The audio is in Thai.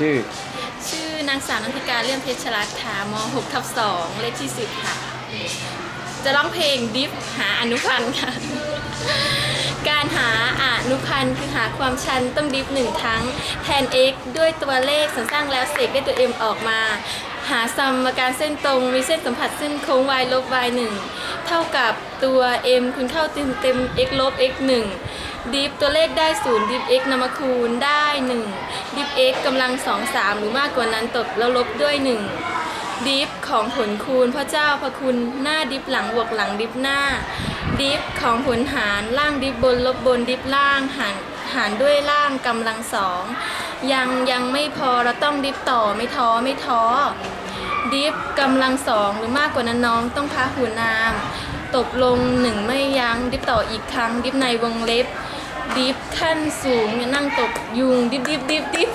ชื่อ ชื่อนางสาวนันทิกาเลี่ยมเพชรรัตน์ค่ะม6ทับ2เลขที่ 10 ค่ะ จะร้องเพลงดิฟหาอนุพันธ์ค่ะ การหาอนุพันธ์คือหาความชันต้องดิฟหนึ่งครั้ง แทน x ด้วยตัวเลขสรรสร้างแล้วเสกได้ตัว m ออกมา หาสมการเส้นตรง มีเส้นสัมผัสเส้นโค้ง y ลบ y 1เท่ากับตัว m คูณเข้าเต็มเต็ม x ลบ x 1ดิฟตัวเลขได้0ดิฟ x นำมาคูณได้1ดิฟ x กำลัง 2 3 หรือมากกว่านั้นตบแล้วลบด้วย 1 ดิฟของผลคูณพระเจ้าพระคุณหน้าดิฟหลังบวกหลังดิฟหน้า ดิฟของผลหารล่างดิฟบนลบบนดิฟล่างหารหารด้วยล่างกำลังสอง ยังยังไม่พอเราต้องดิฟต่อไม่ท้อไม่ท้อดิฟกำลังสองหรือมากกว่านั้นน้องต้องพาหูนาม ตบลงหนึ่งไม่ยัง้งดิฟต่ออีกครั้ง ดิฟในวงเล็บ ดิฟขั้นสูงนั่งตบยุงดิฟดิฟดิฟดิฟ